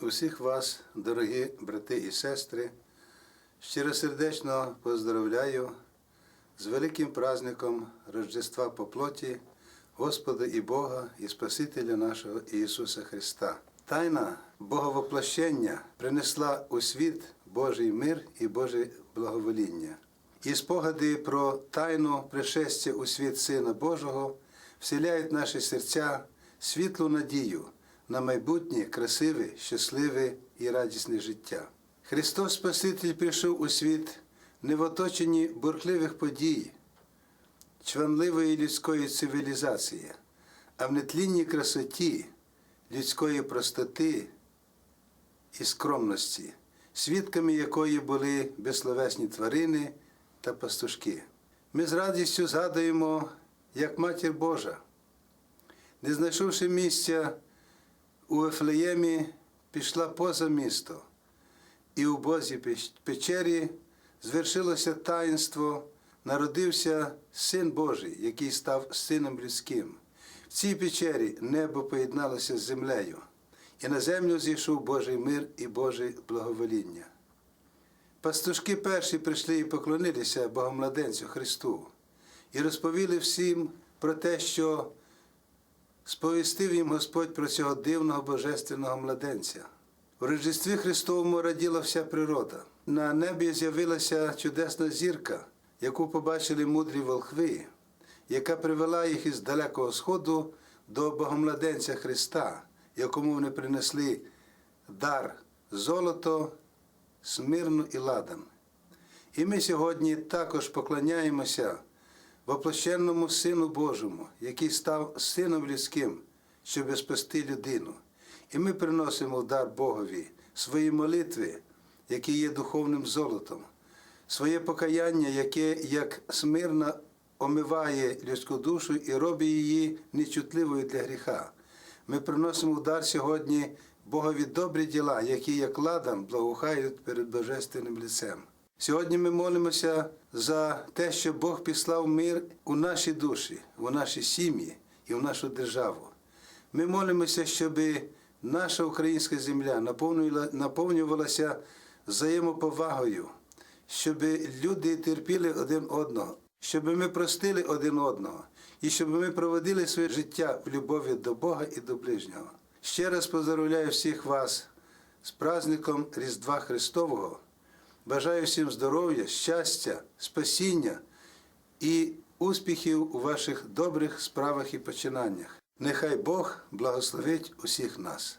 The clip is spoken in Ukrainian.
Усіх вас, дорогі брати і сестри, щиросердечно поздравляю з великим праздником Рождества по плоті Господа і Бога і Спасителя нашого Ісуса Христа. Тайна Боговоплощення принесла у світ Божий мир і Боже благовоління. І спогади про тайну пришестя у світ Сина Божого вселяють наші серця світлу надію на майбутнє красиве, щасливе і радісне життя. Христос Спаситель прийшов у світ не в оточенні бурхливих подій, чванливої людської цивілізації, а в нетлінній красоті людської простоти і скромності, свідками якої були безсловесні тварини та пастушки. Ми з радістю згадуємо, як Матір Божа, не знайшовши місця у Ефлеємі, пішла поза місто, і у Бозі печері звершилося таїнство, народився Син Божий, який став Сином людським. В цій печері небо поєдналося з землею, і на землю зійшов Божий мир і Боже благовоління. Пастушки перші прийшли і поклонилися Богомладенцю Христу і розповіли всім про те, що сповістив їм Господь про цього дивного божественного младенця. У Рождестві Христовому раділа вся природа. На небі з'явилася чудесна зірка, яку побачили мудрі волхви, яка привела їх із далекого сходу до Богомладенця Христа, якому вони принесли дар золото, смирну і ладан. І ми сьогодні також поклоняємося воплощенному Сину Божому, який став Сином людським, щоб спасти людину. І ми приносимо в дар Богові свої молитви, які є духовним золотом, своє покаяння, яке як смирно омиває людську душу і робить її нечутливою для гріха. Ми приносимо в дар сьогодні Богові добрі діла, які як ладан благоухають перед Божественним лицем. Сьогодні ми молимося за те, щоб Бог післав мир у наші душі, у наші сім'ї і в нашу державу. Ми молимося, щоб наша українська земля наповнювалася взаємоповагою, щоб люди терпіли один одного, щоб ми простили один одного і щоб ми проводили своє життя в любові до Бога і до ближнього. Ще раз поздравляю всіх вас з праздником Різдва Христового. Бажаю всім здоров'я, щастя, спасіння і успіхів у ваших добрих справах і починаннях. Нехай Бог благословить усіх нас.